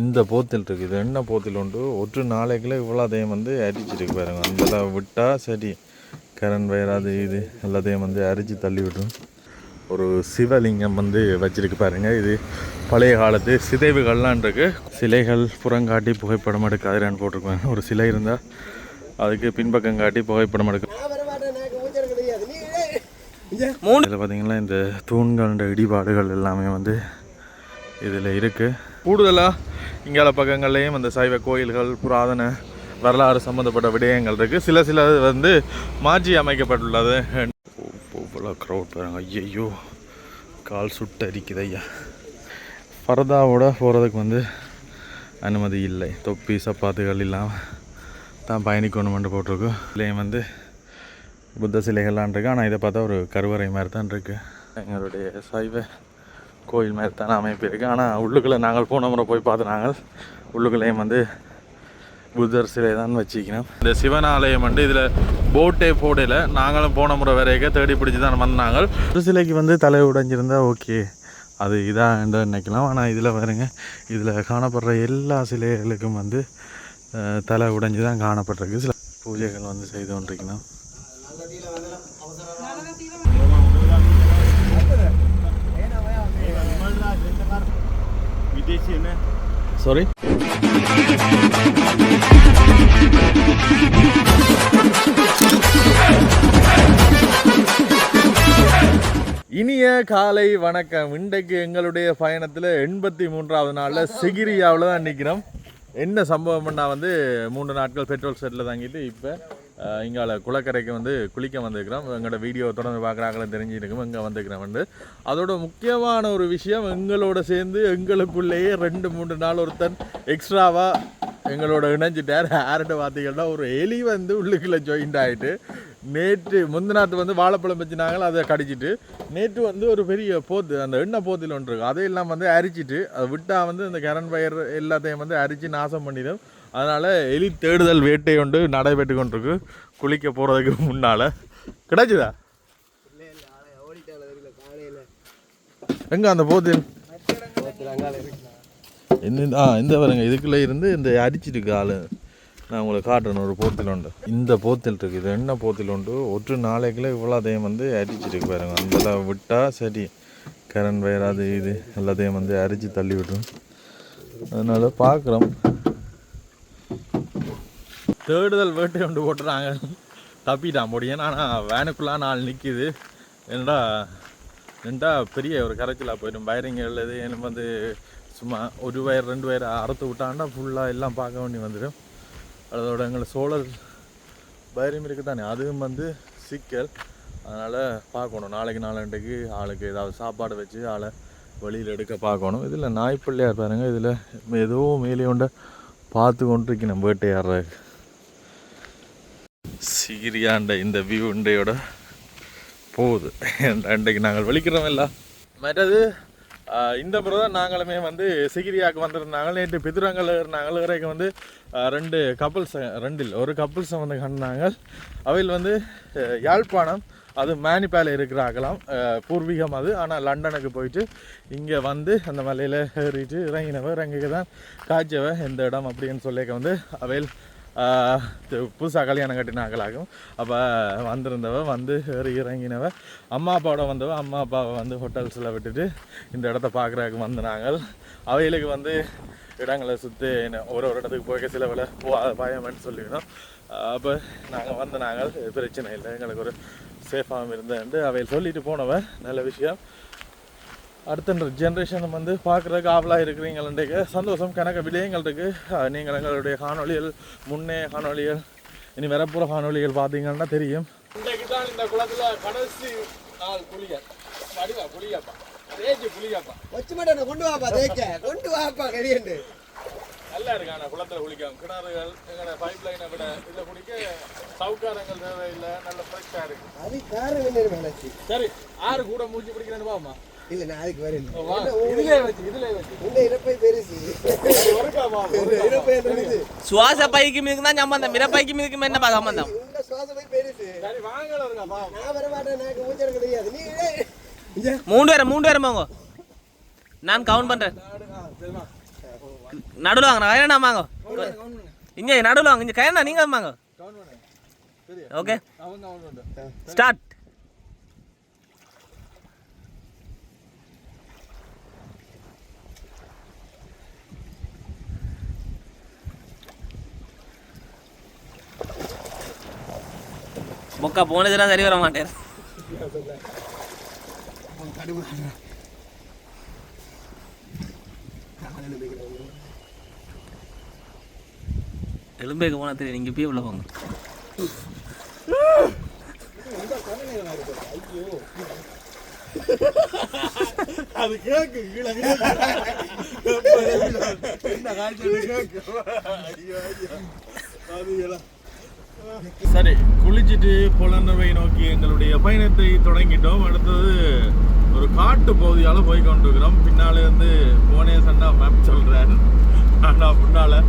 இந்த போத்தில் இருக்குது. இது என்ன போத்தில் உண்டு? ஒரு நாளைக்குள்ள இவ்வளோ தயம் வந்து அரிச்சிருக்கு பாருங்க. அந்த விட்டால் சரி. கரண்ட் வயர் அது இது எல்லாத்தையும் வந்து அரிச்சு தள்ளி விடும் ஒரு சிவலிங்கம் வந்து வச்சிருக்கு பாருங்க. இது பழைய காலத்து சிதைவுகள்லாம் இருக்கு. சிலைகள் புறங்காட்டி புகைப்படம் எடுக்காதுன்னு போட்டிருக்காங்க ஒரு சிலை இருந்தால் அதுக்கு பின்பக்கம் காட்டி புகைப்படம் எடுக்க இதில் பார்த்தீங்கன்னா இந்த தூண்கள இடிபாடுகள் எல்லாமே வந்து இதில் இருக்குது கூடுதலாக இங்கால பக்கங்கள்லேயும் அந்த சைவ கோயில்கள் புராதன வரலாறு சம்மந்தப்பட்ட விடயங்கள் இருக்குது சில சில வந்து மாற்றி அமைக்கப்பட்டுள்ளது. இவ்வளோ க்ரௌட் பாருங்க. ஐயையோ கால் சுட்டு அரிக்குது ஐயா. ஃபரதாவோட போகிறதுக்கு வந்து அனுமதி இல்லை. தொப்பி சப்பாத்துகள் இல்லாமல் தான் பயணிக்கணுமென்று போட்டிருக்கோம் இதுலேயும் வந்து புத்த சிலைகள்லாம் இருக்குது ஆனால் இதை பார்த்தா ஒரு கருவறை மாதிரி தான் இருக்குது எங்களுடைய சைவ கோயில் மாதிரி தானே அமைப்பு இருக்குது ஆனால் உள்ளுக்குள்ளே நாங்கள் போன முறை போய் பார்த்து நாங்கள் உள்ளுக்குள்ளேயும் வந்து புத்தர் சிலை தான் வச்சுக்கணும் இந்த சிவன் ஆலயம் வந்து இதில் போட்டே போடையில் நாங்களும் போன முறை வரைக்க தேடி பிடிச்சி தான் வந்தாங்க ஒரு சிலைக்கு வந்து தலை உடைஞ்சிருந்தா ஓகே. அது இதாக நினைக்கலாம். ஆனால் இதில் பாருங்க இதில் காணப்படுற எல்லா சிலைகளுக்கும் வந்து தலை உடைஞ்சு தான் காணப்பட்டிருக்கு. சில பூஜைகள் வந்து செய்து கொண்டிருக்கணும் சாரி இனிய காலை வணக்கம். இன்றைக்கு எங்களுடைய பயணத்தில் எண்பத்தி மூன்றாவது நாளில் சிகிரியாவில் தான் நிற்கிறோம் என்ன சம்பவம்னா வந்து மூன்று நாட்கள் பெட்ரோல் செட்டில் தங்கிட்டு இப்போ இங்கால குளக்கரைக்கு வந்து குளிக்க வந்திருக்கிறோம் எங்களோட வீடியோ தொடர்ந்து பார்க்குறாங்களும் தெரிஞ்சுருக்கோம். இங்கே வந்திருக்கிறோம் வந்து. அதோட முக்கியமான ஒரு விஷயம் எங்களோட சேர்ந்து எங்களுக்குள்ளேயே ரெண்டு மூன்று நாள் ஒருத்தன் எக்ஸ்ட்ராவாக எங்களோட இணைஞ்சிட்டார். யார்கிட்ட பார்த்தீங்கன்னா ஒரு எலி வந்து உள்ளுக்குள்ளே ஜாயிண்ட் ஆகிட்டு நேற்று முந்தினாத்து வந்து வாழைப்பழம் வச்சுனாங்களோ அதை கடிச்சிட்டு நேற்று வந்து ஒரு பெரிய போத்து அந்த எண்ணெய் போத்தில் ஒன்று இருக்கு. அதையெல்லாம் வந்து அரிச்சிட்டு அதை விட்டால் வந்து அந்த கரண்ட் வயர் எல்லாத்தையும் வந்து அரிச்சு நாசம் பண்ணிடும். அதனால் எலி தேடுதல் வேட்டை கொண்டு நடைபெற்று கொண்டிருக்கு. குளிக்க போகிறதுக்கு முன்னால். கிடைச்சதா? எங்கே அந்த போத்தில் என்ன ஆ இந்த பாருங்க. இதுக்குள்ளே இருந்து இந்த அடிச்சிருக்கு ஆள். நான் உங்களுக்கு காட்டுறேன். ஒரு போத்தில் உண்டு. இந்த போத்தில் இருக்குது இது என்ன போத்தில் உண்டு? ஒற்று நாளைக்குள்ள இவ்வளோ அதையும் வந்து அடிச்சிருக்கு பாருங்க. அந்த விட்டால் சரி. கரண்ட் வயர் அது இது எல்லாத்தையும் வந்து அரிச்சு தள்ளி விட்டுரும் அதனால் பார்க்குறோம். தேடுதல் வேட்டை கொண்டு போட்டுறாங்க தப்பிட்டான் முடியும் ஆனால் வேனுக்குள்ளே நாள் நிற்கிது என்னடா ரெண்டா பெரிய ஒரு கரைச்சலாக போயிடும். வயரிங் இது எனக்கு வந்து சும்மா ஒரு வயர் ரெண்டு வயர் அறுத்து விட்டாண்டா ஃபுல்லாக எல்லாம் பார்க்க வேண்டி வந்துடும். அதோட எங்களை சோழர் பைரியம் இருக்குது தானே அதுவும் வந்து சிக்கல். அதனால் பார்க்கணும். நாளைக்கு நாளண்டைக்கு ஆளுக்கு ஏதாவது சாப்பாடு வச்சு ஆளை வெளியில் எடுக்க பார்க்கணும். இதில் நாய்ப்பிள்ளையார் பாருங்கள் இதில் ஏதோ மேலே உண்ட பார்த்து கொண்டிருக்கணும் வேட்டையாடுற சீரியாண்ட இந்த வியூ இண்டையோட போகுது. அன்றைக்கு நாங்கள் வலிக்கிறோம் இல்லை மற்றது இந்த முறை தான் நாங்களுமே வந்து சிகிரியாவுக்கு வந்திருந்தாங்க. நேற்று பிதுரங்கல் நாங்கள் வரைக்கும் வந்து ரெண்டு கப்புள்ஸ் ரெண்டில் ஒரு கப்புல்ஸை வந்து கண்டாங்க. அவையில் வந்து யாழ்ப்பாணம் அது மேனிப்பேல இருக்கிறாங்களாம் ஆகலாம் பூர்வீகம் அது. ஆனால் லண்டனுக்கு போயிட்டு இங்கே வந்து அந்த மலையில் ஏறிட்டு இறங்கினவ இறங்கிக்க தான் காய்ச்சவ எந்த இடம் அப்படின்னு சொல்லிக்க வந்து அவையில் புதுசாக கல்யாணம் கட்டினாங்களாகும் அப்போ வந்திருந்தவ வந்து ஏறி இறங்கினவ அம்மா அப்பாவோட வந்தவ அம்மா அப்பாவை வந்து ஹோட்டல்ஸில் விட்டுட்டு இந்த இடத்த பார்க்குறதுக்கு வந்தாங்க அவைகளுக்கு வந்து இடங்களை சுற்றி ஒரு ஒரு இடத்துக்கு போய்க்க சில வேலை போகாத பயம்னு சொல்லிக்கணும் அப்போ நாங்கள் வந்து நாங்கள் பிரச்சனை இல்லை. எங்களுக்கு ஒரு சேஃபாகவும் இருந்தேன்ட்டு அவையில் சொல்லிட்டு போனவன் நல்ல விஷயம். அடுத்த ஜென்ரேஷன் வந்து பார்க்குறதுக்கு ஆவலாக இருக்கிறீங்களுடைய சந்தோஷம் கணக்க விடயங்கள் இருக்கு. அஹ் நீங்கள் எங்களுடைய காணொளிகள் முன்னே காணொளிகள் இனி வரப்புற காணொளிகள் பார்த்தீங்கன்னா தெரியும். இன்றைக்கு தான் இந்த குளத்தில் கடைசி நாள் புளிய வடிவா புளியாப்பா ரேஜி புளியாப்பா வச்சு மாட்டேன் கொண்டு வாப்பா தேக்க கொண்டு வாப்பா கரியண்டு நல்லா இருக்கு ஆனால் குளத்தில் குளிக்கும். கிணறுகள் எங்களோட பைப் லைனை விட இதில் குடிக்க சவுக்காரங்கள் தேவையில்லை. நல்ல ஃப்ரெஷ்ஷாக இருக்கு. அது மேலாச்சு சரி ஆறு கூட மூஞ்சி பிடிக்கிறேன்னு பாமா இல்ல நான் அதுக்கு வரேன். இதுலேயே வச்சு இதுலேயே வச்சு. உங்க இறப்பை பெருசு ஒருக்கா பாமா உங்க இறப்பை என்னது சுவாச பைக்கு மீதுக்கு தான் சம்பந்தம்? மிரப்பைக்கு மீதுக்கு என்னப்பா சம்பந்தம்? உங்க பெருசு சரி இருக்கா பாமா நான் வர மாட்டேன் எனக்கு தெரியாது. நீ மூணு பேரும் மூணு பேரும் போங்க நான் கவுண்ட் பண்றேன். நடுவில் வாங்க கயனா வாங்க. இங்கே நடுவில் வாங்க. இங்கே கயனா நீங்கள் வாங்க. ஓகே ஸ்டார்ட் பொக்கா போனதுலாம் சரி வர மாட்டேன் எலும்பேக்கு போனா தெரியும் நீங்கள் போய் உள்ள போங்க அது கேக்கு கீழே என்ன காய்ச்சல் கேக்கு ஐயோ ஐயோ பாத்தீங்களா சரி குளிச்சுட்டு புலனவை நோக்கி எங்களுடைய பயணத்தை தொடங்கிட்டோம். அடுத்தது ஒரு காட்டு பகுதியால போய் கொண்டிருக்கிறோம். பின்னால இருந்து புவனேசன்னா மேப் சொல்றேன் ஆனா முன்னால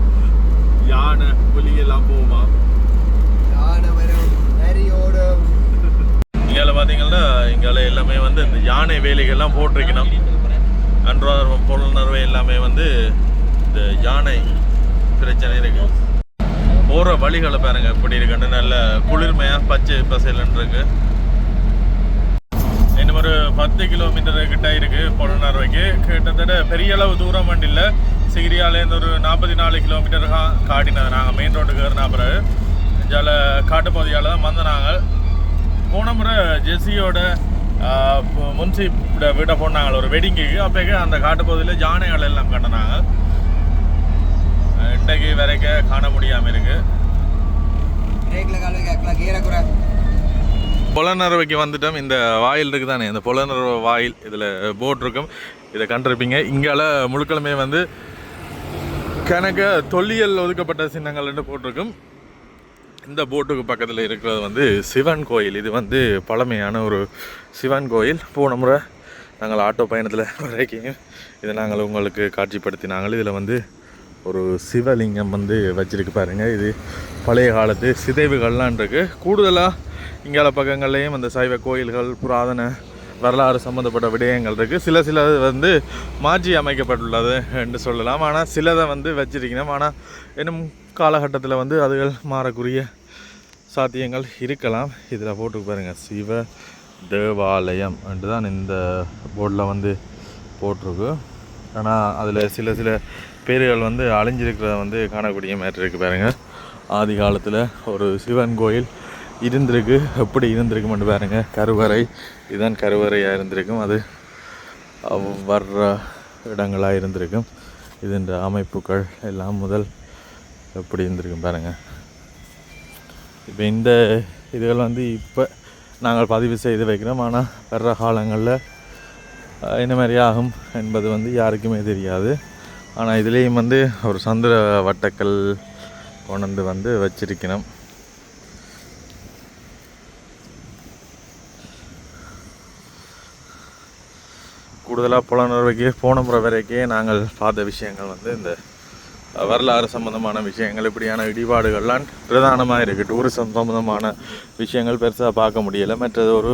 யானை புலி எல்லாம் போகுமா? யானை வரும் நரியோடும் இங்கால பாத்தீங்கன்னா இங்கால எல்லாமே வந்து இந்த யானை வேலிகள்லாம் போட்டிருக்கணும். அன்றாடம் புலனர்வை எல்லாமே வந்து இந்த யானை பிரச்சனை இருக்கு. போகிற வழிகளை பாருங்க. எப்படி இருக்குன்னு நல்ல குளிர்மையாக பச்சை பசைலன்னு இருக்கு இன்னும் ஒரு பத்து கிலோமீட்டர் கிட்ட இருக்கு வரைக்கும் கிட்டத்தட்ட பெரிய அளவு தூரம் வண்டி இல்லை. சிகிரியாலேருந்து ஒரு நாற்பத்தி நாலு கிலோமீட்டர் காட்டினது நாங்கள் மெயின் ரோட்டுக்கு ஏறினா பிறகு. இதால காட்டுப்பகுதியால் தான் வந்தனாங்க. போன முறை ஜெஸ்ஸியோட முன்சிப்பிட வீட்டை போனாங்க. ஒரு வெட்டிங்குக்கு அப்போக்கு அந்த காட்டுப்பகுதியில் ஜானைகள் எல்லாம் கட்டினாங்க. இன்றைக்கு வரைக்கும் காண முடியாமல் இருக்கு. பிரேக்ல கால் வைக்கலாம் கீரை குறை. புலனறுவைக்கு வந்துட்டோம். இந்த வாயில் இருக்கு தானே இந்த புலனறுவை வாயில் இதில் போட் இருக்கும். இதை கண்டிருப்பீங்க. இங்கால முழுக்களுமே வந்து கணக்க தொல்லியல் ஒதுக்கப்பட்ட சின்னங்கள்னு போட்டிருக்கும். இந்த போட்டுக்கு பக்கத்தில் இருக்கிறது வந்து சிவன் கோயில். இது வந்து பழமையான ஒரு சிவன் கோயில். போன முறை நாங்கள் ஆட்டோ பயணத்தில் வரைக்கும் இதை நாங்கள் உங்களுக்கு காட்சிப்படுத்தினாங்கள் இதில் வந்து ஒரு சிவலிங்கம் வந்து வச்சுருக்கு பாருங்கள் இது பழைய காலத்து சிதைவுகள்லாம் இருக்கு. கூடுதலாக இங்கால பக்கங்கள்லேயும் அந்த சைவ கோயில்கள் புராதன வரலாறு சம்மந்தப்பட்ட விடயங்கள் இருக்குது சில சில வந்து மாற்றி அமைக்கப்பட்டுள்ளது என்று சொல்லலாம். ஆனால் சிலதை வந்து வச்சிருக்கணும். ஆனால் இன்னும் காலகட்டத்தில் வந்து அதுகள் மாறக்கூடிய சாத்தியங்கள் இருக்கலாம். இதில் போட்டு பாருங்கள் சிவ தேவாலயம் என்று தான் இந்த போர்டில் வந்து போட்டிருக்கு. ஆனால் அதில் சில சில பேர்கள் வந்து அழிஞ்சிருக்கிறத வந்து காணக்கூடிய மாதிரி இருக்கு பாருங்க. ஆதி காலத்தில் ஒரு சிவன் கோயில் இருந்திருக்கு. எப்படி இருந்திருக்கு மட்டும் பாருங்க. கருவறை. இதுதான் கருவறையாக இருந்திருக்கும். அது வர்ற இடங்களாக இருந்திருக்கும். இதுன்ற அமைப்புகள் எல்லாம் முதல் எப்படி இருந்திருக்கும் பாருங்க. இப்போ இந்த இதுகள் வந்து இப்போ நாங்கள் பதிவு செய்து வைக்கிறோம். ஆனால் வர்ற காலங்களில் என்ன மாதிரி ஆகும் என்பது வந்து யாருக்குமே தெரியாது. ஆனால் இதுலேயும் வந்து ஒரு சந்திர வட்டக்கல் கொண்டு வந்து வச்சிருக்கணும். கூடுதலாக புலனுறவைக்கு போன முறை வரைக்கே நாங்கள் பார்த்த விஷயங்கள் வந்து இந்த வரலாறு சம்பந்தமான விஷயங்கள் இப்படியான இடிபாடுகள்லாம் பிரதானமாக இருக்குது டூரிசம் சம்பந்தமான விஷயங்கள் பெருசாக பார்க்க முடியலை. மற்றது ஒரு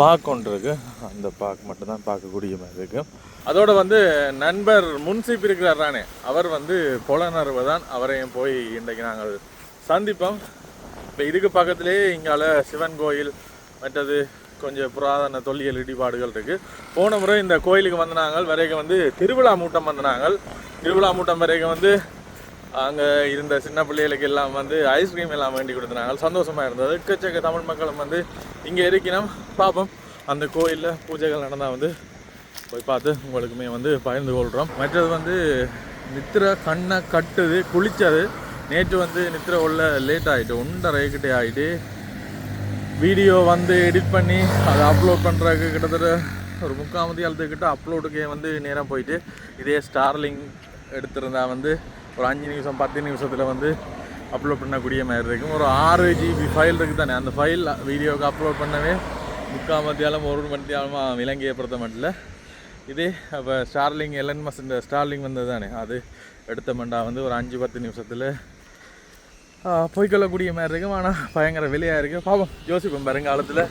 பார்க் ஒன்று இருக்குது அந்த பார்க் மட்டும்தான் பார்க்கக்கூடிய மாதிரி இருக்குது அதோடு வந்து நண்பர் முன்சிப் இருக்கிறார் தானே. அவர் வந்து புலனர்வு தான் அவரையும் போய் இன்றைக்கு நாங்கள் சந்திப்போம். இப்போ இதுக்கு பக்கத்துலேயே இங்கால சிவன் கோயில் மற்றது கொஞ்சம் புராதன தொல்லியல் இடிபாடுகள் இருக்குது போன முறை இந்த கோயிலுக்கு வந்த நாங்கள் வரைக்கும் வந்து திருவிழா மூட்டம் வந்த நாங்கள். திருவிழா மூட்டம் வரைக்கும் வந்து அங்கே இருந்த சின்ன பிள்ளைகளுக்கு எல்லாம் வந்து ஐஸ்கிரீம் எல்லாம் வேண்டி கொடுத்துனாங்க. சந்தோஷமாக இருந்தது. எக்கச்சக்க தமிழ் மக்களும் வந்து இங்கே இருக்கணும் பார்ப்போம் அந்த கோயிலில் பூஜைகள் நடந்தால் வந்து போய் பார்த்து உங்களுக்குமே வந்து பகிர்ந்து கொள்கிறோம் மற்றது வந்து நித்திர கண்ணை கட்டுது குளிச்சது. நேற்று வந்து நித்திர உள்ள லேட் ஆகிட்டு ஒன்றரை கிட்டே ஆகிட்டு வீடியோ வந்து எடிட் பண்ணி அதை அப்லோட் பண்ணுறதுக்கு கிட்டத்தட்ட ஒரு முக்காமதி அழுத்துக்கிட்ட அப்லோடுக்கே வந்து நேரம் போயிட்டு இதே ஸ்டார்லிங் எடுத்திருந்தா வந்து ஒரு அஞ்சு நிமிஷம் பத்து நிமிஷத்தில் வந்து அப்லோட் பண்ணக்கூடிய மாதிரி இருக்கும். ஒரு ஆறு ஜிபி ஃபைல் இருக்குது தானே? அந்த ஃபைல் வீடியோவுக்கு அப்லோட் பண்ணவே முக்கால் மத்தியாலும் ஒரு மத்தியாலமாக விலங்கிய பொறுத்த மட்டும் இதே அப்போ ஸ்டார்லிங் எலன் மஸ் இந்த ஸ்டார்லிங் வந்தது தானே? அது எடுத்த மண்டா வந்து ஒரு அஞ்சு பத்து நிமிஷத்தில் போய்க்கொள்ளக்கூடிய மாதிரி இருக்கும். ஆனால் பயங்கர விலையாக இருக்குது பாவம் யோசிப்போம். வருங்காலத்தில்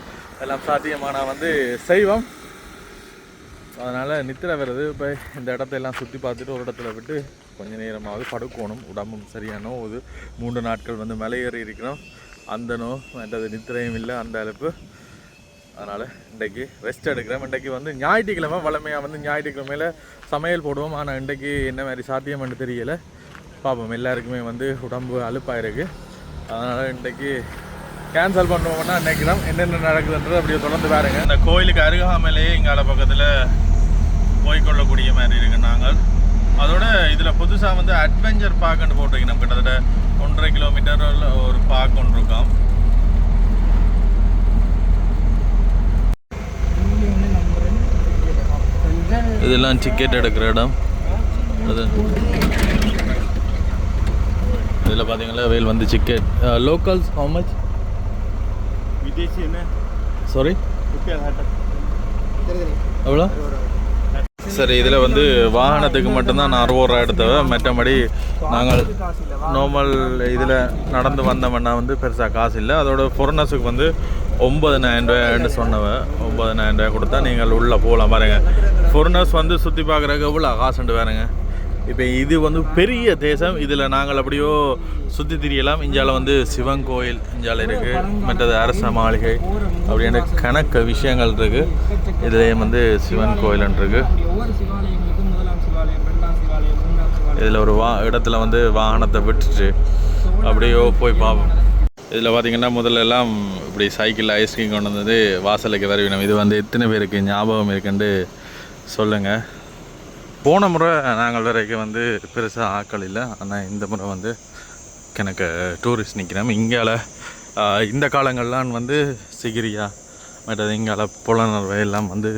எல்லாம் சாத்தியமானால் வந்து செய்வோம். அதனால் நித்திர வருது இப்போ இந்த இடத்த எல்லாம் சுற்றி பார்த்துட்டு ஒரு இடத்துல விட்டு கொஞ்ச நேரமாவது படுக்கணும். உடம்பும் சரியானோ ஒரு மூன்று நாட்கள் வந்து மலையேறி இருக்கிறோம். அந்த நோ மற்றது நித்திரையும் இல்லை அந்த அளவுக்கு. அதனால் இன்றைக்கு ரெஸ்ட் எடுக்கிறோம். இன்றைக்கு வந்து ஞாயிற்றுக்கிழமை வளமையாக வந்து ஞாயிற்றுக்கிழமையில் சமையல் போடுவோம். ஆனால் இன்றைக்கு என்ன மாதிரி சாத்தியம்னு தெரியலை. பார்ப்போம் எல்லாருக்குமே வந்து உடம்பு அலுப்பாயிருக்கு அதனால் இன்றைக்கு கேன்சல் பண்ணுவோம்னா நினைக்கிறோம் என்னென்ன நடக்குதுன்றது அப்படியே தொடர்ந்து பாருங்க. இந்த கோயிலுக்கு அருகாமையிலேயே இங்கால பக்கத்தில் போய்க்கொள்ளக்கூடிய மாதிரி இருக்கு. நாங்கள் அதோட இதில் புதுசாக வந்து அட்வென்ச்சர் பார்க்குன்னு போட்டிருக்கு நம்ம கிட்டத்தட்ட ஒன்றரை கிலோமீட்டர் ஒரு பார்க் ஒன்று இருக்கோம். இதெல்லாம் டிக்கெட் எடுக்கிற இடம். அது. இதில் பார்த்தீங்களா வெயில் வந்து சிக்கெட் லோக்கல்ஸ் ஹவு மச் விதேசி என்ன? சாரி எவ்வளோ? சரி இதில் வந்து வாகனத்துக்கு மட்டும்தான் நான் அறுபது ரூபா எடுத்தவன் மற்றபடி நாங்கள் நார்மல் இதில் நடந்து வந்தோம்னா வந்து பெருசாக காசு இல்லை. அதோட ஃபொரினர்ஸுக்கு வந்து ஒம்பதனாயிரம் ரூபாய்னு சொன்னவன் ஒம்பதனாயிரம் ரூபாய் கொடுத்தா நீங்கள் உள்ளே போகலாம் பாருங்கள் ஃபொரினர்ஸ் வந்து சுற்றி பார்க்குறதுக்கு எவ்வளோ காசுண்டு பாருங்க. இப்போ இது வந்து பெரிய தேசம். இதில் நாங்கள் அப்படியோ சுற்றி திரியலாம். இந்தியாவில் வந்து சிவன் கோயில் இந்தியாவில் இருக்குது மற்றது அரச மாளிகை அப்படின்ற கணக்கு விஷயங்கள் இருக்குது இதுலேயும் வந்து சிவன் கோயில்னு இருக்குது இதில் ஒரு வா இடத்துல வந்து வாகனத்தை விட்டுட்டு அப்படியோ போய் பார்ப்போம் இதில் பார்த்தீங்கன்னா முதல்ல எல்லாம் இப்படி சைக்கிளில் ஐஸ்கிரீம் கொண்டு வந்தது வாசலுக்கு வரவினம். இது வந்து எத்தனை பேருக்கு ஞாபகம் இருக்குன்னு சொல்லுங்கள் போன முறை நாங்கள் வரைக்கும் வந்து பெருசாக ஆக்கள் இல்லை. ஆனால் இந்த முறை வந்து எனக்கு டூரிஸ்ட் நிற்கிறோம் இங்கால இந்த காலங்கள்லாம் வந்து சிகிரியா மற்றது இங்கால புலனர்வை எல்லாம் வந்து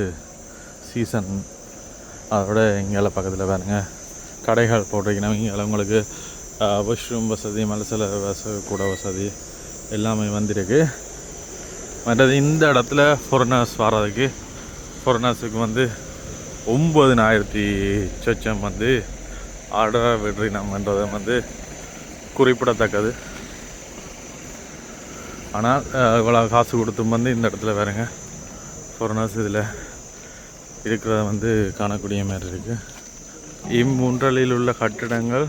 சீசன் அதோட இங்கால பக்கத்தில் பாருங்க. கடைகள் போட்டிருக்கணும் இங்கால உங்களுக்கு வாஷ்ரூம் வசதி மலசில வசதி கூட வசதி எல்லாமே வந்திருக்கு. மற்றது இந்த இடத்துல ஃபொரினர்ஸ் வர்றதுக்கு ஃபொரினர்ஸுக்கு வந்து ஒம்பதினாயிரத்தி சொச்சம் வந்து ஆர்டர் விடுறினம்ன்றதை வந்து குறிப்பிடத்தக்கது. ஆனால் இவ்வளோ காசு கொடுத்தும் வந்து இந்த இடத்துல வேறுங்க ஃபொரினர்ஸ் இதில் இருக்கிறத வந்து காணக்கூடிய மாதிரி இருக்குது இம்முன்றலில் உள்ள கட்டிடங்கள்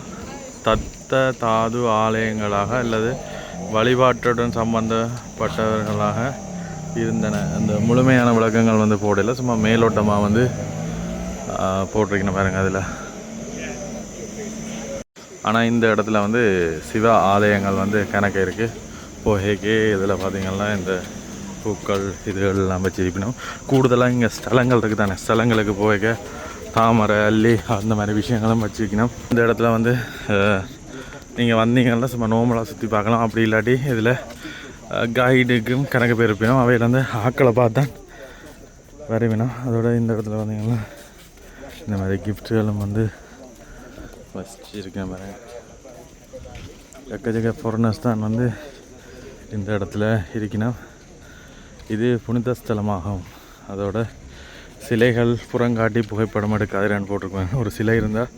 தத்த தாது ஆலயங்களாக அல்லது வழிபாட்டுடன் சம்பந்தப்பட்டவர்களாக இருந்தன. அந்த முழுமையான விளக்கங்கள் வந்து போடல. சும்மா மேலோட்டமாக வந்து போட்டிருக்கணும் பாருங்கள் அதில். ஆனால் இந்த இடத்துல வந்து சிவ ஆலயங்கள் வந்து கணக்கு இருக்குது போகேக்கு இதில் பார்த்திங்கன்னா இந்த பூக்கள் இதுகள் எல்லாம் வச்சிருக்கணும் கூடுதலாக இங்கே ஸ்தலங்கள் இருக்குது தானே ஸ்தலங்களுக்கு போக தாமரை அல்லி அந்த மாதிரி விஷயங்களும் வச்சுக்கணும் இந்த இடத்துல வந்து நீங்கள் வந்தீங்கன்னா சும்மா நோமலாக சுற்றி பார்க்கலாம். அப்படி இல்லாட்டி இதில் கைடுக்கும் கணக்கு பேர் இருப்பினோம் அவையில் வந்து ஆக்களை பார்த்தான் வரைவினோம். அதோட இந்த இடத்துல வந்தீங்கன்னா இந்த மாதிரி கிஃப்ட்டுகளும் வந்து வச்சிருக்கேன் பாருங்க. எக்கச்சக்க ஃபாரினர்ஸ் தான் வந்து இந்த இடத்துல இருக்கணும். இது புனித ஸ்தலமாகும். அதோட சிலைகள் புறங்காட்டி புகைப்படம் எடுக்காதுன்னு போட்டிருக்கேன் ஒரு சிலை இருந்தால்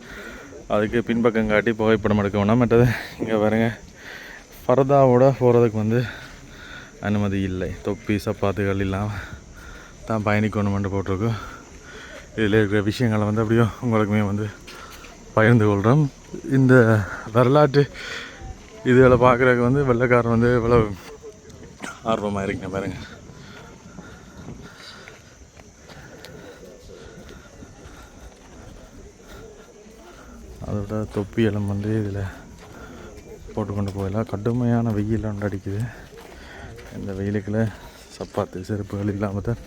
அதுக்கு பின்பக்கம் காட்டி புகைப்படம் எடுக்க வேணாம். மற்றது இங்கே பாருங்க ஃபரதாவோட போகிறதுக்கு வந்து அனுமதி இல்லை. தொப்பி சப்பாத்துகள் இல்லாமல் தான் பயணிக்கணுமென்று போட்டிருக்கோம். இதில் இருக்கிற விஷயங்களை வந்து அப்படியே உங்களுக்குமே வந்து பகிர்ந்து கொள்கிறோம். இந்த வரலாற்று இதில் பார்க்குறதுக்கு வந்து வெள்ளைக்காரன் வந்து இவ்வளோ ஆர்வமாக இருக்குங்க பாருங்கள் அதோட தொப்பி எல்லாம் வந்து இதில் போட்டுக்கொண்டு போயிடலாம் கடுமையான வெயில் ஒன்று அடிக்குது. இந்த வெயிலுக்குள்ள சப்பாத்து செருப்புகள் இல்லாமல் தான்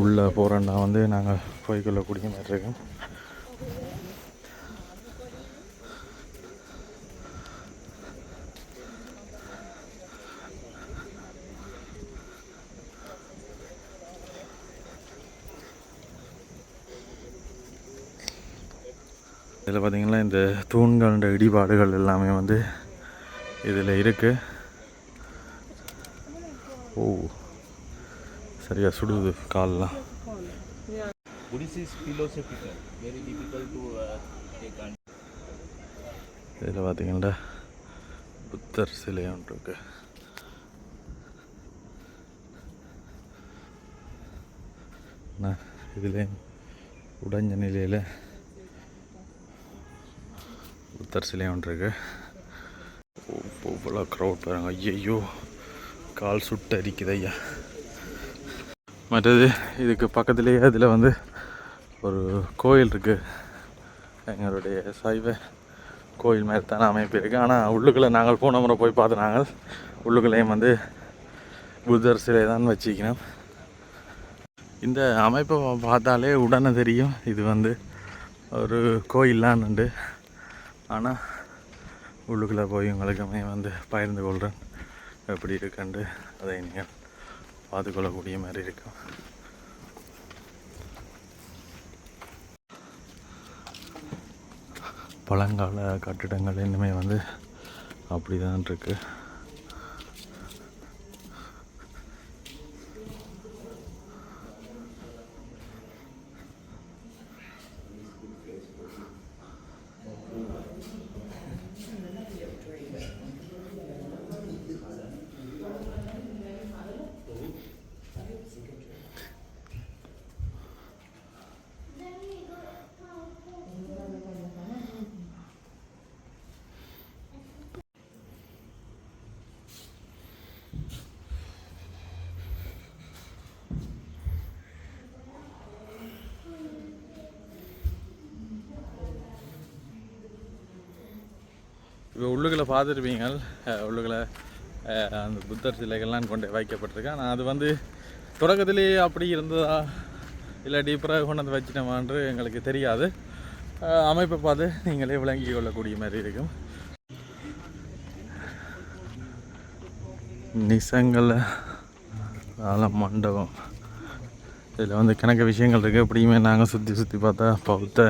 உள்ளே போகிறோன்னா வந்து நாங்கள் போய்க்கொள்ளக்கூடிய மாதிரி இருக்கும் இதில் பார்த்தீங்கன்னா இந்த தூண்கள இடிபாடுகள் எல்லாமே வந்து இதில் இருக்குது ஓ சரியாக சுடுது கால்லாம். Buddhist is philosophical, very difficult to uh, take on. இதில் பார்த்தீங்கன்னா புத்தர் சிலை ஒன்று இருக்கு இதில் உடைஞ்ச நிலையில் புத்தர் சிலை ஒன்று இருக்கு இவ்வளோ க்ரௌட் பாருங்க ஐயையோ கால் சுட்டு அரிக்குது ஐயா மற்றது இதுக்கு பக்கத்துலேயே அதில் வந்து ஒரு கோயில் இருக்குது எங்களுடைய சைவ கோயில் மாதிரி தானே அமைப்பு இருக்குது ஆனால் உள்ளுக்குள்ளே நாங்கள் போன முறை போய் பார்த்து நாங்கள் உள்ளுக்குள்ளேயும் வந்து புத்தர் சிலை தான் வச்சுக்கணும் இந்த அமைப்பை பார்த்தாலே உடனே தெரியும். இது வந்து ஒரு கோயிலான்னுண்டு ஆனால் உள்ளுக்குள்ளே போய் உங்களுக்குமே வந்து பகிர்ந்து கொள்கிறேன் எப்படி இருக்குன்ட்டு அதை நீங்கள் பார்த்துக்கொள்ளக்கூடிய மாதிரி இருக்கும். பழங்கால கட்டிடங்கள் இன்னுமே வந்து அப்படி தான் இருக்குது இப்போ உள்ளுகளை பார்த்துருப்பீங்க உள்ளுகளை அந்த புத்தர் சிலைகள்லாம் கொண்டு வைக்கப்பட்டிருக்கு ஆனால் அது வந்து தொடக்கத்திலேயே அப்படி இருந்ததா இல்லை டீப்பராக கொண்டு வந்து வச்சிட்டோமான்று எங்களுக்கு தெரியாது. அமைப்பை பார்த்து நீங்களே விளங்கி கொள்ளக்கூடிய மாதிரி இருக்கும். நிசங்கல ஆல மண்டபம். இதில் வந்து கணக்க விஷயங்கள் இருக்குது எப்படியுமே நாங்கள் சுற்றி சுற்றி பார்த்தா பௌத்த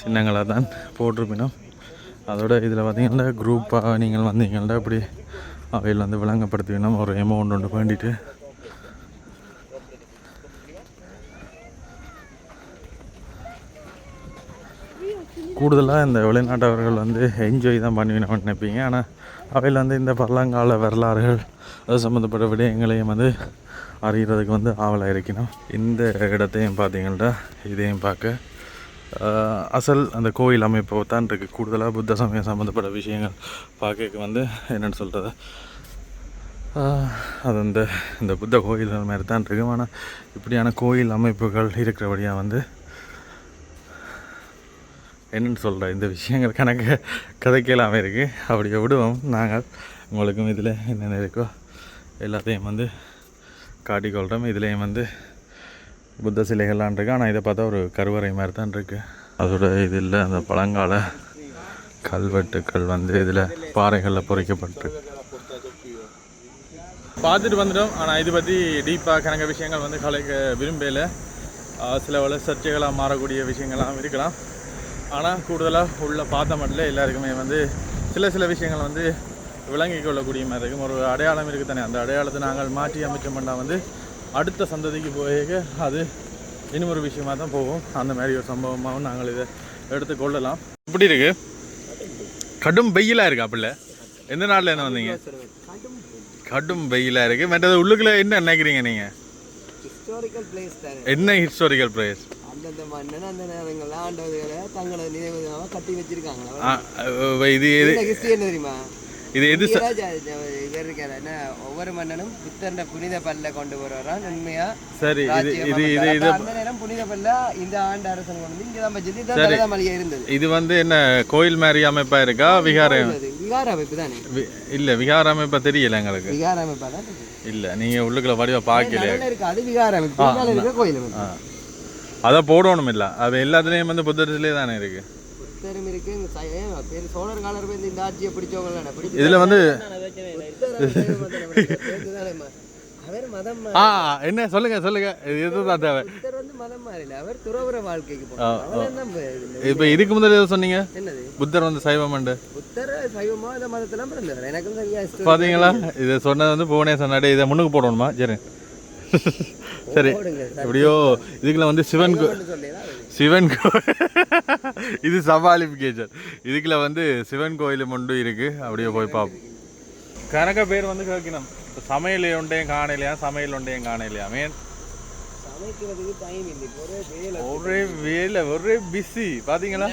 சின்னங்களாக தான் போட்டிருப்பினோம் அதோட இதில் பார்த்தீங்கன்னா குரூப்பாக நீங்கள் வந்தீங்கன்னா இப்படி அவையில் வந்து விளங்கப்படுத்துவீங்கன்னா ஒரு அமௌண்ட் ஒன்று வேண்டிட்டு. கூடுதலாக இந்த வெளிநாட்டவர்கள் வந்து என்ஜாய் தான் பண்ணுவீங்கன்னு நினைப்பீங்க. ஆனால் அவையில் வந்து இந்த பழங்கால வரலாறுகள் அது சம்மந்தப்பட்ட விடயங்களையும் வந்து அறிகிறதுக்கு வந்து ஆவலாக இருக்கணும் இந்த இடத்தையும் பார்த்தீங்கன்னா இதையும் பார்க்க. அசல் அந்த கோயில் அமைப்பை தான் இருக்குது கூடுதலாக புத்த சமயம் சம்மந்தப்பட்ட விஷயங்கள் பார்க்க வந்து என்னென்னு சொல்கிறது அது அந்த இந்த புத்த கோயில் மாதிரி தான் இருக்கும் ஆனால் இப்படியான கோயில் அமைப்புகள் இருக்கிறபடியாக வந்து என்னென்னு சொல்கிற இந்த விஷயங்கள் கணக்கு கதைக்கலாமே இருக்குது அப்படியே விடுவோம். நாங்கள் உங்களுக்கும் இதில் என்னென்ன இருக்கோ எல்லாத்தையும் வந்து காட்டிக்கொள்கிறோம் இதுலேயும் வந்து புத்த சிலைகள்லாம் இருக்குது ஆனால் இதை பார்த்தா ஒரு கருவறை மாதிரி தான் இருக்குது அதோட இதில் அந்த பழங்கால கல்வெட்டுக்கள் வந்து இதில் பாறைகளில் பொறிக்கப்பட்டிருக்கு. பார்த்துட்டு வந்துட்டோம். ஆனால் இது பற்றி டீப்பாக கணக்க விஷயங்கள் வந்து கலைக்க விரும்பல. சில வள சர்ச்சைகளாக மாறக்கூடிய விஷயங்கள்லாம் இருக்கலாம். ஆனால் கூடுதலாக உள்ள பார்த்த மட்டும் எல்லாருக்குமே வந்து சில சில விஷயங்கள் வந்து விளங்கிக் கொள்ளக்கூடிய மாதிரி இருக்கும். ஒரு அடையாளம் இருக்குது தானே. அந்த அடையாளத்தை நாங்கள் மாற்றி அமைச்சோம்னா வந்து அடுத்த சந்ததிக்கு போய் அது இன்னும் ஒரு விஷயமா தான் போகும். அந்த மாதிரி ஒரு சம்பவமாகவும் நாங்கள் இதை எடுத்துக்கொள்ளலாம் எப்படி இருக்கு? கடும் வெயிலாக இருக்கு அப்படில எந்த நாட்டில் என்ன வந்தீங்க? கடும் வெயிலாக இருக்கு. மற்றது உள்ளுக்குள்ள என்ன நினைக்கிறீங்க நீங்கள் ஹிஸ்டாரிக்கல் பிளேஸ் தானே. என்ன ஹிஸ்டாரிக்கல் பிளேஸ் இது தெரியுமா? இது எது இவர் இருக்காரு. என்ன ஒவ்வொரு மன்னனும் புத்தர்ன்ற புனித பல்ல கொண்டு வருவான் உண்மையா? சரி இது இது இது அமைத்தார். இது அப்ப அந்த நேரம் புனித பல்ல இந்த ஆண்டு அரசன் கொண்டு வந்து இங்கதான் வச்சது இதான் இருந்தது. இது வந்து என்ன கோயில் மாதிரி அமைப்பா இருக்கா? விகாரம் விகார அமைப்பு தானே? இல்ல விகார அமைப்பா தெரியல எங்களுக்கு. விகார அமைப்பா தான். இல்ல நீங்க உள்ளுக்குள்ள வடிவா நடுவுல இருக்கு. அது விகார அமைப்பு. கோயில் அதை போடணும் இல்ல அது எல்லாத்துலயும் வந்து புத்தர் சிலை தானே இருக்கு. புத்தரும் இருக்கு. ஏன் பேர் சோழர் காலர் பேர் இந்த ஆட்சியை பிடிச்சவங்க பிடிச்சு இதுல வந்து அவர் மதம் மா- ஆ என்ன? சொல்லுங்க சொல்லுங்க. இது இதுதான் தேவை? அவர் துறவற வாழ்க்கைக்கு இப்ப இதுக்கு முதல்ல எது சொன்னீங்க? என்னது? புத்தர் வந்து சைவமண்டு புத்தர் சைவமா இந்த மதத்தெல்லாம் பிறந்தவர் எனக்கும் சரியா பாத்தீங்களா? இது சொன்னது வந்து புவனேஸ்வர் நாடு இதை முன்னுக்கு போடணுமா? சரி. சரி. எப்படியோ இதுக்குள்ள வந்து சிவன் சிவன் கோயில் இது சவாலிஃபிகேஷன் இதுக்குள்ள வந்து சிவன் கோயில் மட்டும் இருக்கு. அப்படியே போய் பார்ப்போம் கணக்க பேர் வந்து கேட்கணும். இப்போ சமையல் ஒன்றையும் காணலையா? சமையல் ஒன்றையும் காணலையா? மேன் சமைக்கிறதுக்கு டைம் இல்லை இப்போ ஒரே வேலை ஒரே வேலை ஒரே பிஸி பாத்தீங்களா?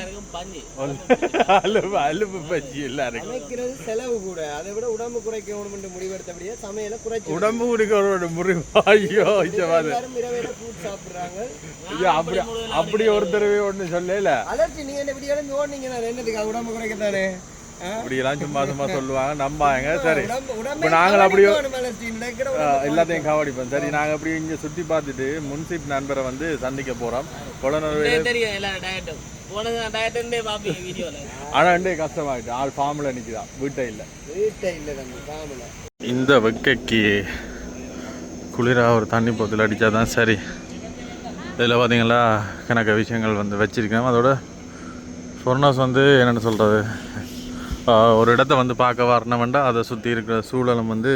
அலுப்பு அலுப்பு பச்சி எல்லாருக்கும். சமைக்கிறது செலவு கூட. அதை விட உடம்பு குறைக்கணும்னு முடிவெடுத்தபடியே சமையலை குறைச்சி. உடம்பு குடிக்கிறோட முறிவு ஐயோ இச்சவாது எல்லாரும் சாப்பிடுறாங்க. இது அப்படி அப்படி ஒருத்தரவே ஒண்ணு சொல்லல. அலர்ஜி நீங்க என்ன இப்படி இடம் ஓடுனீங்க நான் என்னதுக்கு? உடம்பு குறைக்கத்தானே? ஆ? இப்படி எல்லாம் சும்மா சும்மா சொல்லுவாங்க. நம்பாங்க. சரி. இப்ப நாங்கள் அப்படியே எல்லாத்தையும் காவடிப்போம் சரி நாங்க அப்படியே இங்க சுத்தி பார்த்துட்டு முன்சிப் நண்பரை வந்து சந்திக்க போறோம். கொலனூர் தெரியும் எல்லாரும் டயட்டும் போனது டயட்டுன்னே பார்ப்பீங்க வீடியோவில் ஆனா ரெண்டே கஷ்டமாயிட்டு. ஆள் ஃபார்ம்ல நிக்குதான் வீட்டை இல்ல. வீட்டை இல்லை இந்த வெக்கைக்கு குளிராக ஒரு தண்ணி போத்தில் அடித்தா தான் சரி. இதில் பார்த்தீங்களா கணக்க விஷயங்கள் வந்து வச்சிருக்கேன். அதோட ஃபொர்னஸ் வந்து என்னென்னு சொல்கிறது ஒரு இடத்த வந்து பார்க்க வரணுமெண்டா அதை சுற்றி இருக்கிற சூழலும் வந்து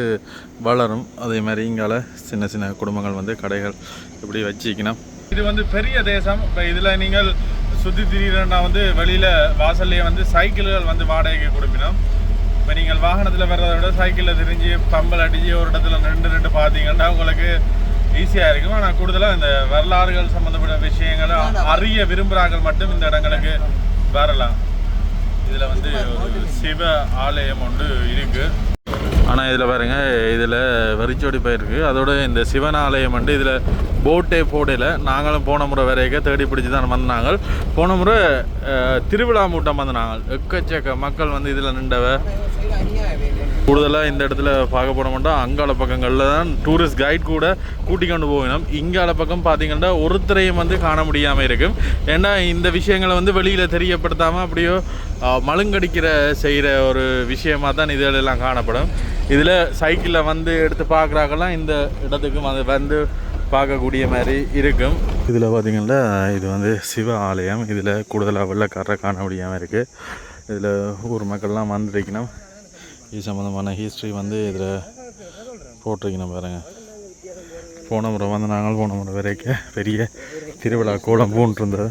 வளரும். அதே மாதிரி இங்கால சின்ன சின்ன குடும்பங்கள் வந்து கடைகள் இப்படி வச்சிக்கணும் இது வந்து பெரிய தேசம். இப்போ இதில் நீங்கள் சுற்றி திரியிறனா வந்து வெளியில் வாசல்லையே வந்து சைக்கிள்கள் வந்து வாடகைக்கு கொடுப்பினோம் இப்போ நீங்கள் வாகனத்தில் வர்றதை விட சைக்கிளில் திரிஞ்சு பம்பல் அடிச்சு ஒரு இடத்துல ரெண்டு ரெண்டு பார்த்தீங்கன்னா உங்களுக்கு ஈஸியாக இருக்கும். ஆனால் கூடுதலாக இந்த வரலாறுகள் சம்மந்தப்பட்ட விஷயங்களை அறிய விரும்புகிறார்கள் மட்டும் இந்த இடங்களுக்கு வரலாம். இதில் வந்து சிவ ஆலயம் ஒன்று இருக்கு. ஆனால் இதில் பாருங்க இதில் வரிச்சோடி போயிருக்கு. அதோட இந்த சிவன் ஆலயம் வந்து இதில் போட்டே போடையில் நாங்களும் போன முறை வரைக்கும் தேடி பிடிச்சி தான் வந்தாங்க. போன முறை திருவிழா மூட்டம் வந்தாங்க. எக்கச்சக்க மக்கள் வந்து இதில் நின்றவ. கூடுதலாக இந்த இடத்துல பார்க்க போட மாட்டோம். அங்கால பக்கங்களில் தான் டூரிஸ்ட் கைட் கூட கூட்டி கொண்டு போகணும். இங்கால பக்கம் பார்த்தீங்கன்னா ஒருத்தரையும் வந்து காண முடியாமல் இருக்கும். ஏன்னா இந்த விஷயங்களை வந்து வெளியில் தெரியப்படுத்தாமல் அப்படியோ மழுங்கடிக்கிற செய்கிற ஒரு விஷயமாக தான் இதெல்லாம் காணப்படும். இதில் சைக்கிளில் வந்து எடுத்து பார்க்குறாங்கலாம் இந்த இடத்துக்கு வந்து வந்து பார்க்கக்கூடிய மாதிரி இருக்கும். இதில் பார்த்தீங்கன்னா இது வந்து சிவ ஆலயம். இதில் கூடுதலாக வெள்ளக்காரரை காண முடியாமல் இருக்குது இதில் ஊர் மக்கள்லாம் வந்திருக்கணும். இது சம்மந்தமான ஹிஸ்ட்ரி வந்து இதில் போட்டிருக்கணும் பாருங்கள் போன முறை வந்து நாங்கள் போன முறை வரைக்கும் பெரிய திருவிழா கோலம் பூன்றிருந்தது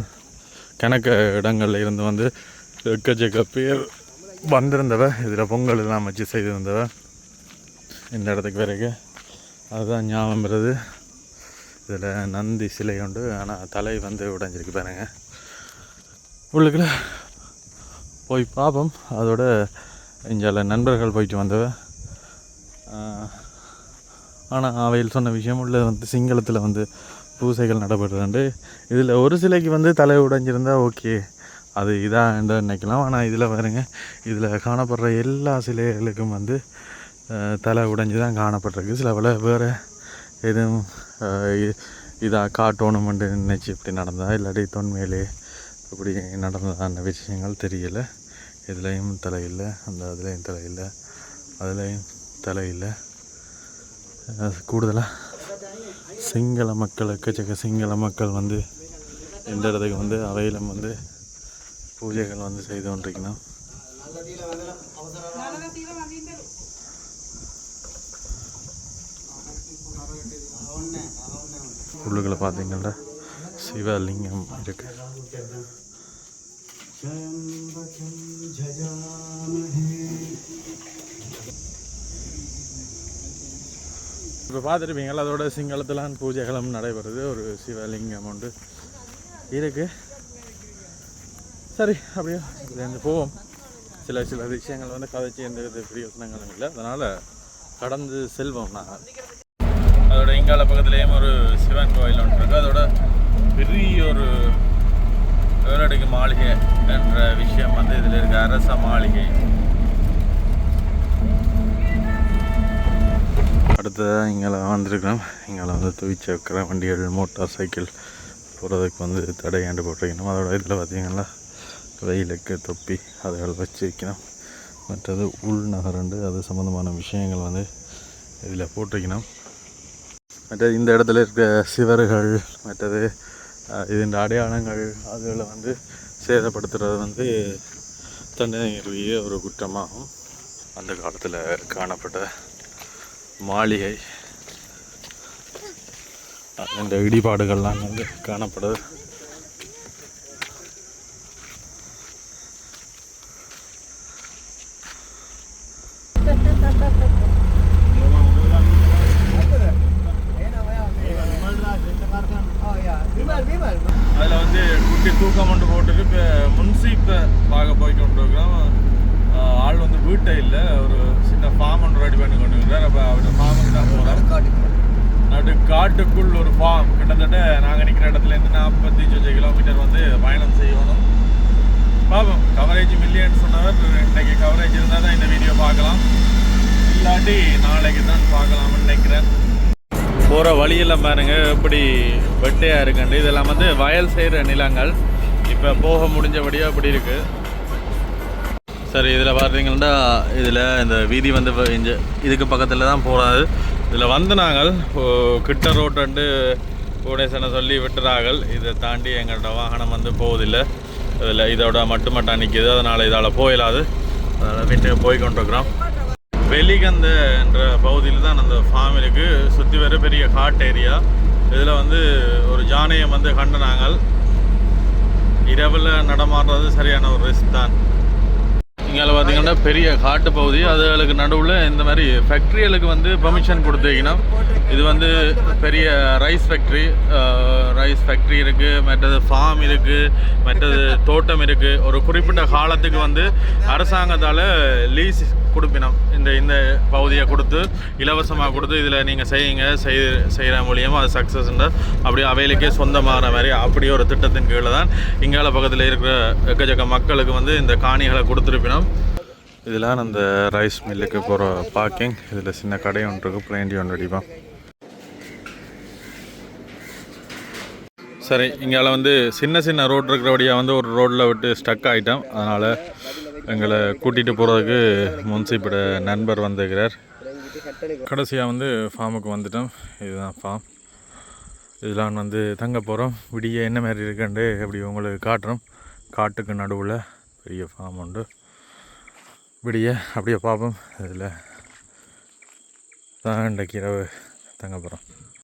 கணக்க இடங்களில் இருந்து வந்து எக்கச்சக்க பேர் வந்திருந்தவ இதில் பொங்கல் எல்லாம் வச்சு செய்திருந்தவ இந்த இடத்துக்கு வரைக்கும். அதுதான் ஞாபகம் வருது. இதில் நந்தி சிலை உண்டு. ஆனால் தலை வந்து உடைஞ்சிருக்கு பாருங்க. உள்ளுக்குள்ள போய் பார்ப்போம். அதோட இங்கே நண்பர்கள் போயிட்டு வந்தவ. ஆனால் அவையில் சொன்ன விஷயம் உள்ள வந்து சிங்களத்தில் வந்து பூசைகள் நடைபெறுதுண்டு. இதில் ஒரு சிலைக்கு வந்து தலை உடைஞ்சிருந்தா ஓகே. அது இதாக நினைக்கலாம். ஆனால் இதில் பாருங்க இதில் காணப்படுற எல்லா சிலைகளுக்கும் வந்து தலை உடைஞ்சு தான் காணப்பட்டிருக்கு. சில பல வேறு எதுவும் இதாக காட்டணுமென்று நினச்சி இப்படி நடந்ததா? இல்லாட்டி தொன்மையிலே இப்படி நடந்ததான விஷயங்கள் தெரியலை. இதுலேயும் தலை இல்லை அந்த அதுலேயும் தலை இல்லை அதுலேயும் தலை இல்லை கூடுதலாக சிங்கள மக்கள் எக்கச்சக்க சிங்கள மக்கள் வந்து இந்த இடத்துக்கு வந்து அவையிலும் வந்து பூஜைகள் வந்து செய்து கொண்டிருக்கணும். உள்ளுக்குள்ள பார்த்தீங்கன்னா சிவலிங்கம் இருக்கு. இப்போ பார்த்துருப்பீங்களா அதோட சிங்களத்திலான் பூஜைகளும் நடைபெறுது. ஒரு சிவலிங்கம் உண்டு இருக்கு. சரி அப்படியே இதுலேருந்து போவோம். சில சில விஷயங்கள் வந்து கதைச்சி எந்த வித பிரயோசனங்களும் இல்லை. அதனால் கடந்து செல்வோம் நாங்கள் அதோட இங்கால பக்கத்துலேயும் ஒரு சிவன் கோயில் ஒன்று இருக்குது அதோட பெரிய ஒரு வேலடிக்கு மாளிகை என்ற விஷயம் வந்து இதில் இருக்க. அரச மாளிகை. அடுத்ததாக இங்கே வந்திருக்கிறோம். இங்கே வந்து துவிச்சக்கர வண்டிகள் மோட்டார் சைக்கிள் போகிறதுக்கு வந்து தடையாண்டு போட்டிருக்கணும் அதோட இதில் பார்த்தீங்கன்னா வெயிலுக்கு தொப்பி அதுகள் வச்சு வைக்கணும். மற்றது உள்நகரண்டு அது சம்மந்தமான விஷயங்கள் வந்து இதில் போட்டிருக்கணும் மற்றது இந்த இடத்துல இருக்க சிவர்கள் மற்றது இதன் அடையாளங்கள் அதுகளை வந்து சேதப்படுத்துறது வந்து தண்டனைக்குரிய ஒரு குற்றமாகும். அந்த காலத்தில் காணப்பட்ட மாளிகை இந்த இடிபாடுகள்லாம் வந்து காணப்படுது ஏன்னா நைட்டு தூக்கம் கொண்டு போட்டுட்டு இப்போ முன்சீப்பை பார்க்க போய் கொண்டு இருக்கிறோம் ஆஹ் ஆள் வந்து வீட்டை இல்லை ஒரு சின்ன ஃபார்ம் ஒன்று ரெடி பண்ணி கொண்டு இருக்கிறார் அப்போ அவரோட ஃபார்முக்கு தான் போகிறோம் நடு காட்டுக்குள் ஒரு ஃபார்ம் கிட்டத்தட்ட நாங்கள் நிற்கிற இடத்துலேருந்து நாற்பத்தி சொச்ச கிலோமீட்டர் வந்து பயணம் செய்யணும் பார்ப்போம் கவரேஜ் மில்லியன் சொன்னவர் இன்னைக்கு கவரேஜ் இருந்தால் தான் இந்த வீடியோ பார்க்கலாம் இல்லாட்டி நாளைக்கு தான் பார்க்கலாம்னு நினைக்கிறேன் போகிற வழியெல்லாம் பாருங்க எப்படி வெட்டையாக இருக்குண்டு இதெல்லாம் வந்து வயல் செய்கிற நிலங்கள். இப்போ போக முடிஞ்சபடியாக அப்படி இருக்குது சரி இதில் பார்த்தீங்கன்னா இதில் இந்த வீதி வந்து வ- இதுக்கு பக்கத்தில் தான் போகாது இதில் வந்து நாங்கள் கிட்ட ரோட்டண்டு கோடேசனை சொல்லி விட்டுறார்கள். இதை தாண்டி எங்களோட வாகனம் வந்து போவதில்லை. இதில் இதோட மட்டுமட்டா நிற்கிது அதனால் இதால் போயிடாது அதனால் வீட்டுக்கு போய் கொண்டிருக்கிறோம். வெலிகந்த என்ற பகுதியில் தான் அந்த ஃபார்ம் இருக்குது சுற்றி வர பெரிய காட்டு ஏரியா இதில் வந்து ஒரு ஜானையை வந்து கண்டு நாங்கள் இரவில் நடமாடுறது சரியான ஒரு ரிஸ்க் தான். இங்கே பார்த்தீங்கன்னா பெரிய காட்டு பகுதி அதுகளுக்கு நடுவில் இந்த மாதிரி ஃபேக்ட்ரிகளுக்கு வந்து பெர்மிஷன் கொடுத்தீங்கன்னா இது வந்து பெரிய ரைஸ் ஃபேக்ட்ரி ரைஸ் ஃபேக்ட்ரி இருக்குது மற்றது ஃபார்ம் இருக்குது மற்றது தோட்டம் இருக்குது ஒரு குறிப்பிட்ட காலத்துக்கு வந்து அரசாங்கத்தால் லீஸ் கொடுப்பினோம். இந்த இந்த பகுதியை கொடுத்து இலவசமாக கொடுத்து இதில் நீங்கள் செய்யுங்க செய் செய்கிற மூலியமாக அது சக்ஸஸ்ன்ற அப்படியே அவைகளுக்கே சொந்தமான மாதிரி அப்படி ஒரு திட்டத்தின் கீழே தான் இங்கால பக்கத்தில் இருக்கிற எக்கச்சக்க மக்களுக்கு வந்து இந்த காணிகளை கொடுத்துருப்பினோம். இதெல்லாம் அந்த ரைஸ் மில்லுக்கு போகிற பார்க்கிங் இதில் சின்ன கடை ஒன்று இருக்குது பிளேண்டி ஒன்று அடிப்பான் சரி இங்கால வந்து சின்ன சின்ன ரோட் இருக்கிறபடியாக வந்து ஒரு ரோட்டில் விட்டு ஸ்டக் ஆகிட்டோம் அதனால் எங்களை கூட்டிகிட்டு போகிறதுக்கு முன்சிப்போட நண்பர் வந்துக்கிறார் கடைசியாக வந்து ஃபார்முக்கு வந்துட்டோம். இதுதான் ஃபார்ம் இதெல்லாம் வந்து தங்க போகிறோம் விடிய என்ன மாதிரி இருக்குன்ட்டு அப்படி உங்களுக்கு காட்டுறோம். காட்டுக்கு நடுவில் பெரிய ஃபார்ம் உண்டு. விடிய அப்படியே பார்ப்போம். இதில் தான் இன்றைக்கு இரவு தங்க போகிறோம்